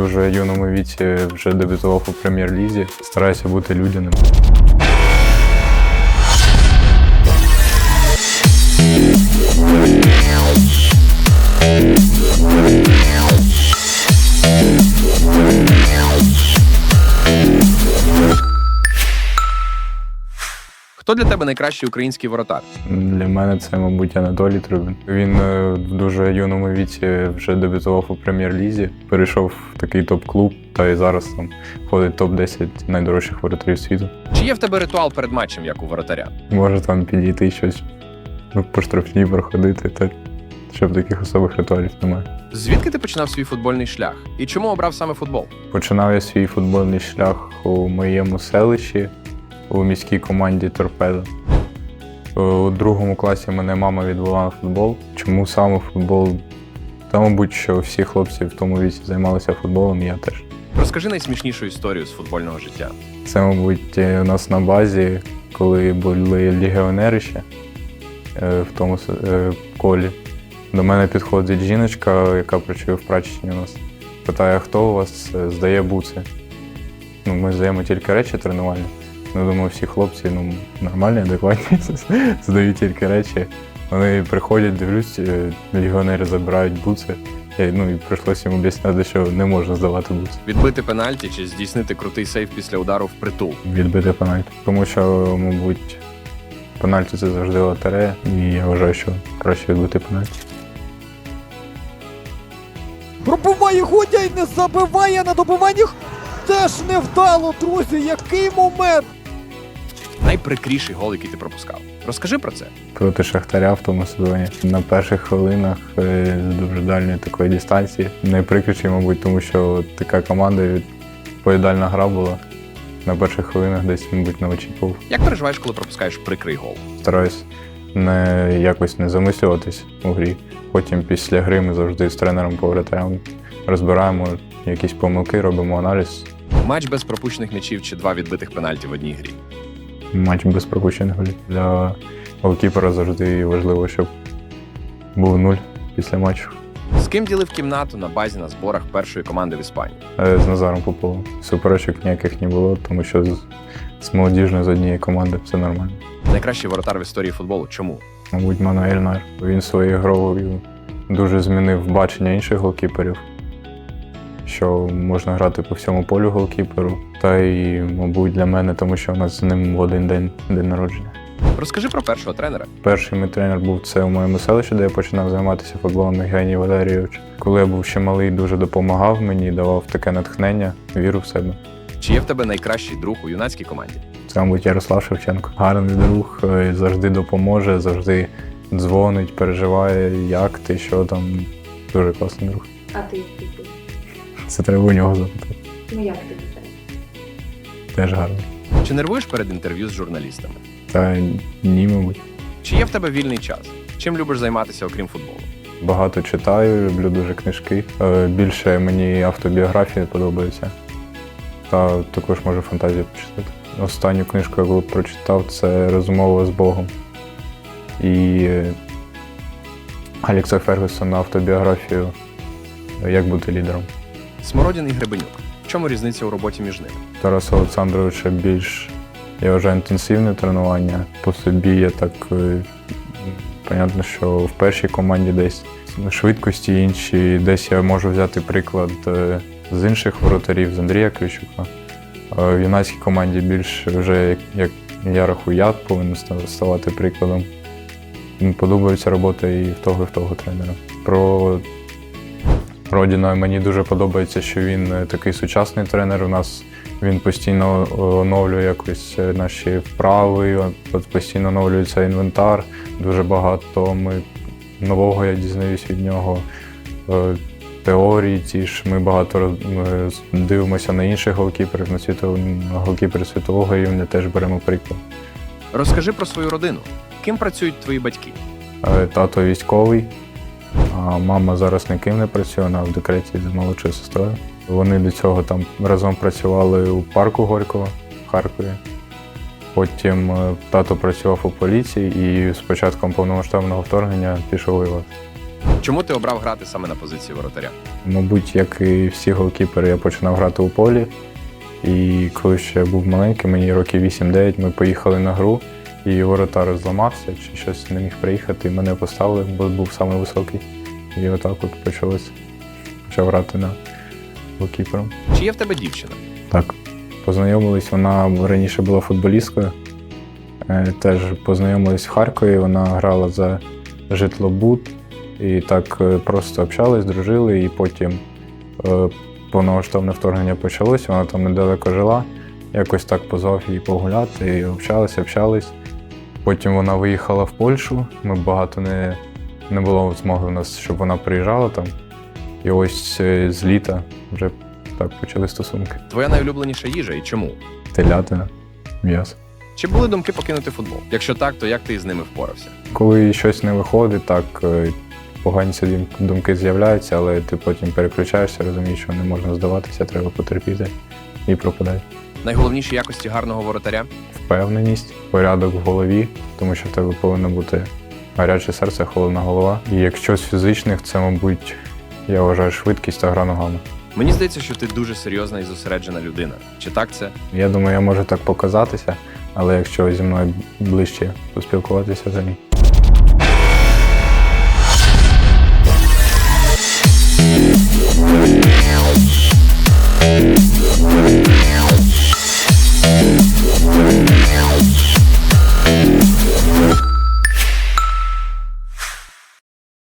дуже юному віці вже дебютував у прем'єр-лізі. Стараюся бути людяним. Хто для тебе найкращий український воротар? Для мене це, мабуть, Анатолій Трубін. Він е, в дуже юному віці вже дебютував у прем'єр-лізі, перейшов в такий топ-клуб, та і зараз там входить топ-10 найдорожчих воротарів світу. Чи є в тебе ритуал перед матчем, як у воротаря? Може там підійти щось ну, по штрафній проходити, та щоб таких особих ритуалів немає. Звідки ти починав свій футбольний шлях? І чому обрав саме футбол? Починав я свій футбольний шлях у моєму селищі у міській команді Торпедо. У другому класі мене мама відвела на футбол. Чому саме футбол? Та, мабуть, що всі хлопці в тому віці займалися футболом, я теж. Розкажи найсмішнішу історію з футбольного життя. Це, мабуть, е, у нас на базі, коли були легіонери ще е, в тому е, колі. До мене підходить жіночка, яка працює в прачечні у нас. Питає, хто у вас здає буци. Ну, ми здаємо тільки речі тренувальні. Ну, думаю, всі хлопці ну, нормальні, адекватні, здають тільки речі. Вони приходять, дивлюсь, е, легіонери забирають буци. Ну, і прийшлося їм об'ясняти, що не можна здавати буци. Відбити пенальті чи здійснити крутий сейф після удару в притул? відбити пенальті. Тому що, мабуть, пенальті це завжди лотерея, і я вважаю, що краще відбити пенальті. Пробиває Годя і не забиває на добиванні. Теж невдало, друзі. Який момент! Найприкріший гол, який ти пропускав. Розкажи про це. Проти Шахтаря в тому сезоні на перших хвилинах е, з дуже дальньої такої дистанції. Найприкріший, мабуть, тому що така команда відповідальна гра була. На перших хвилинах десь, мабуть, не очікував. Як переживаєш, коли пропускаєш прикрий гол? Стараюсь не якось не замислюватись у грі. Потім після гри ми завжди з тренером повертаємо, розбираємо якісь помилки, робимо аналіз. Матч без пропущених м'ячів чи два відбитих пенальті в одній грі. Матч без пропущених голів. Для голкіпера завжди важливо, щоб був нуль після матчу. З ким ділив кімнату на базі на зборах першої команди в Іспанії? Е, З Назаром Поповим. Суперечок ніяких не було, тому що з, з молодіжною з однієї команди все нормально. Найкращий воротар в історії футболу. Чому? Мабуть, Мануель Найр. Він своєю грою дуже змінив бачення інших голкіперів, що можна грати по всьому полю голкіперу. Та й, мабуть, для мене, тому що у нас з ним в один день день народження. Розкажи про першого тренера. Перший мій тренер був це у моєму селищі, де я починав займатися футболом Євгеній Валерійович. Коли я був ще малий, дуже допомагав мені, давав таке натхнення, віру в себе. Чи є в тебе найкращий друг у юнацькій команді? Це, мабуть, Ярослав Шевченко. Гарний друг, е, завжди допоможе, завжди дзвонить, переживає, як ти, що там. Дуже класний друг. А ти типу, Це треба у нього запитати. ну як ти це? Теж гарний. Чи нервуєш перед інтерв'ю з журналістами? Та ні, мабуть. Чи є в тебе вільний час? Чим любиш займатися, окрім футболу? Багато читаю, люблю дуже книжки. Е, Більше мені автобіографії подобаються. Та також можу фантазію почитати. Останню книжку, яку прочитав, це Розмова з Богом. І е, Алікса Фергюсона автобіографію Як бути лідером. Смородін і Гребенюк. В чому різниця у роботі між ними? Тараса Олександровича більш, я вважаю, інтенсивне тренування. По собі я так, е, понятно, що в першій команді десь швидкості інші, десь я можу взяти приклад е, з інших воротарів, з Андрія Ключука. А В юнацькій команді більш вже, як, як я рахую, я повинен ста- ставати прикладом. Подобається робота і в того, і в того тренера. Про Родіна мені дуже подобається, що він е, такий сучасний тренер. У нас він постійно оновлює якось е, наші вправи, постійно оновлюється інвентар. Дуже багато ми нового я дізнаюсь від нього. Е, Теорії ті ж ми багато дивимося на інших голкіперів, на світов... на голкіперів світового рівня теж беремо приклад. Розкажи про свою родину. Ким працюють твої батьки? Е, Тато військовий, а мама зараз ніким не працює, вона в декреті з молодшою сестрою. Вони до цього там разом працювали у парку Горького в Харкові. Потім е, тато працював у поліції і з початком повномасштабного вторгнення пішов воювати. Чому ти обрав грати саме на позиції воротаря? Мабуть, як і всі голкіпери, я починав грати у полі. І коли ще був маленький, мені років 8-9, ми поїхали на гру, і воротар зламався, чи щось не міг приїхати, і мене поставили, бо був самий високий. І отак от почалось. Почав грати на голкіпером. Чи є в тебе дівчина? Так, познайомились, вона раніше була футболісткою. Е, Теж познайомились в Харкові, вона грала за житлобут. І так е, просто общались, дружили, і потім е, повномасштабне вторгнення почалось, вона там недалеко жила. Якось так позвав її погуляти, і общалися, общались. Потім вона виїхала в Польщу. Ми багато не, не було змоги у нас, щоб вона приїжджала там. І ось е, з літа вже так почали стосунки. Твоя найулюбленіша їжа і чому? Телятина, м'ясо. Чи були думки покинути футбол? Якщо так, то як ти з ними впорався? Коли щось не виходить, так е, погані думки з'являються, але ти потім переключаєшся, розумієш, що не можна здаватися, треба потерпіти і пропадає. Найголовніші якості гарного воротаря? Впевненість, порядок в голові, тому що в тебе повинно бути гаряче серце, холодна голова. І якщо з фізичних, це, мабуть, я вважаю швидкість та гра ногами. Мені здається, що ти дуже серйозна і зосереджена людина. Чи так це? Я думаю, я можу так показатися, але якщо зі мною ближче поспілкуватися, то ні.